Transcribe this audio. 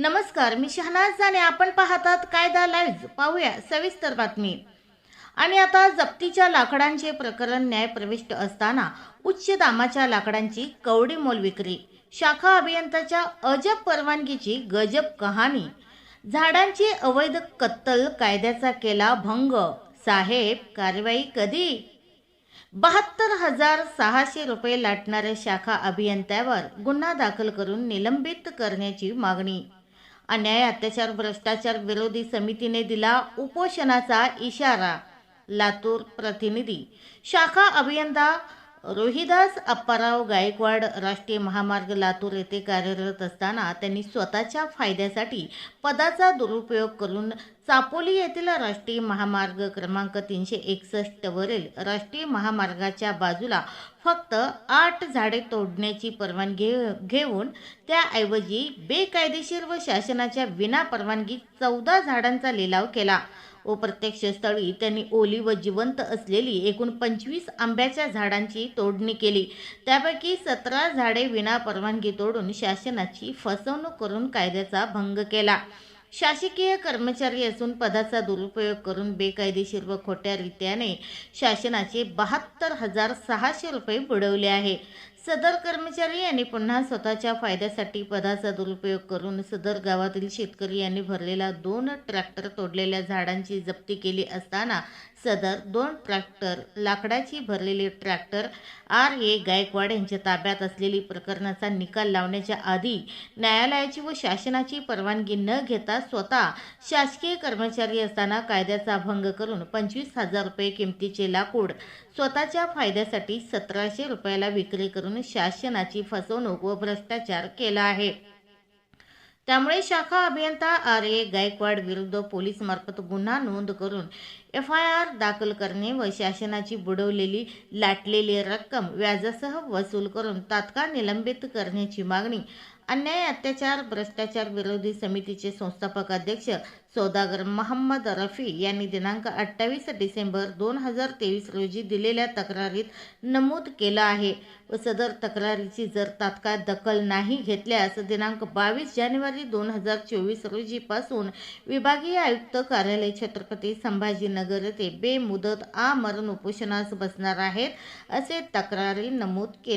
नमस्कार मी शहनाज जाणे आपण पाहतात कायदा लाईव्ह पाहूया सविस्तर बातमी. आणि आता जप्तीच्या लाकडांचे प्रकरण न्याय प्रविष्ट असताना उच्च दामाच्या लाकडांची कवडी मोल विक्री. शाखा अभियंताच्या अजब परवानगीची गजब कहाणी. झाडांची अवैध कत्तल कायद्याचा केला भंग. साहेब कारवाई कधी? बहात्तर हजार सहाशे रुपये लाटणाऱ्या शाखा अभियंत्यावर गुन्हा दाखल करून निलंबित करण्याची मागणी. अन्याय अत्याचार भ्रष्टाचार विरोधी समितीने दिला उपोषणाचा इशारा लातूर प्रतिनिधी. शाखा अभियंता रोहिदास अप्पाराव गायकवाड राष्ट्रीय महामार्ग लातूर येथे कार्यरत असताना त्यांनी स्वतःच्या फायद्यासाठी पदाचा दुरुपयोग करून चापोली येथील राष्ट्रीय महामार्ग क्रमांक तीनशे एकसष्टवरील राष्ट्रीय महामार्गाच्या बाजूला फक्त आठ झाडे तोडण्याची परवानगी घेऊन त्याऐवजी बेकायदेशीर व शासनाच्या विना परवानगी चौदा झाडांचा लिलाव केला. व प्रत्यक्षस्थळी त्यांनी ओली व जिवंत असलेली एकूण पंचवीस आंब्याच्या झाडांची तोडणी केली. त्यापैकी सतरा झाडे विना परवानगी तोडून शासनाची फसवणूक करून कायद्याचा भंग केला. शासकीय कर्मचारी असून पदाचा दुरुपयोग करून बेकायदेशीर व खोट्या रीत्याने शासनाचे बहात्तर हजार सहाशे रुपये बुडवले आहे. सदर कर्मचारी यांनी पुन्हा स्वतःच्या फायद्यासाठी पदाचा दुरुपयोग करून सदर गावातील शेतकरी यांनी भरलेला दोन ट्रॅक्टर तोडलेल्या झाडांची जप्ती केली असताना सदर दोन ट्रॅक्टर लाकडाची भरलेली ट्रॅक्टर आर ए गायकवाड यांच्या ताब्यात असलेली प्रकरणाचा निकाल लावण्याच्या आधी न्यायालयाची व शासनाची परवानगी न घेता स्वतः शासकीय कर्मचारी असताना कायद्याचा भंग करून पंचवीस हजार रुपये किमतीचे लाकूड स्वतःच्या फायद्यासाठी सतराशे रुपयाला विक्री करून करून शासनाची फसवणूक व भ्रष्टाचार केला आहे. त्यामुळे शाखा अभियंता आर ए गायकवाड विरुद्ध पोलीस मार्फत गुन्हा नोंद करून एफ आय आर दाखल करणे व शासनाची बुडवलेली लाटलेली रक्कम व्याजासह वसूल करून तात्काळ निलंबित करण्याची मागणी अन्याय अत्याचार भ्रष्टाचार विरोधी समितीचे संस्थापक अध्यक्ष सौदागर मोहम्मद रफी यांनी दिनांक अठ्ठावीस डिसेंबर दोन हजार तेवीस रोजी दिलेल्या तक्रारीत नमूद केलं आहे. व सदर तक्रारीची जर तात्काळ दखल नाही घेतल्यास दिनांक बावीस जानेवारी दोन हजार चोवीस रोजीपासून विभागीय आयुक्त कार्यालय छत्रपती संभाजीनगर येथे बेमुदत आमरण उपोषणास बसणार आहेत असे तक्रारी नमूद केले